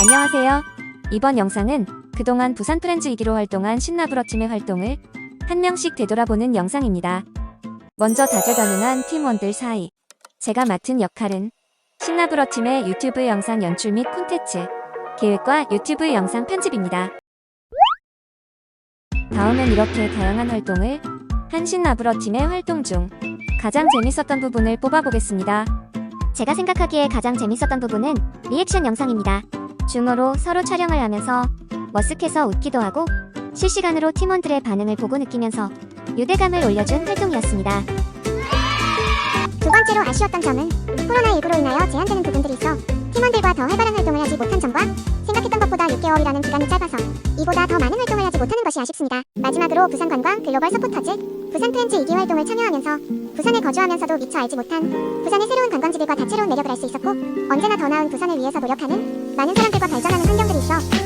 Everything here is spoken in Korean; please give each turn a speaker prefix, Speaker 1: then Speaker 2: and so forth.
Speaker 1: 안녕하세요. 이번 영상은 그동안 부산 프렌즈 2기로 활동한 신나브러 팀의 활동을 한 명씩 되돌아보는 영상입니다. 먼저 다재다능한 팀원들 사이 제가 맡은 역할은 신나브러 팀의 유튜브 영상 연출 및 콘텐츠 계획과 유튜브 영상 편집입니다. 다음은 이렇게 다양한 활동을 한 신나브러 팀의 활동 중 가장 재밌었던 부분을 뽑아보겠습니다.
Speaker 2: 제가 생각하기에 가장 재밌었던 부분은 리액션 영상입니다. 줌으로 서로 촬영을 하면서 머쓱해서 웃기도 하고 실시간으로 팀원들의 반응을 보고 느끼면서 유대감을 올려준 활동이었습니다. 두 번째로 아쉬웠던 점은 코로나19로 인하여 제한되는 부분들이 있어 팀원들과 더 활발한 활동을 하지 못한 점과 생각했던 것보다 6개월이라는 기간이 짧아서 이보다 더 많은 활동을 하지 못하는 것이 아쉽습니다. 마지막으로 부산관광 글로벌 서포터즈 부산 프렌즈 2기 활동을 참여하면서 부산에 거주하면서도 미처 알지 못한 부산의 새로운 관광지들과 다채로운 매력을 알 수 있었고 언제나 더 나은 부산을 위해서 노력하는 많은 사람들과 발전하는 환경들이 있어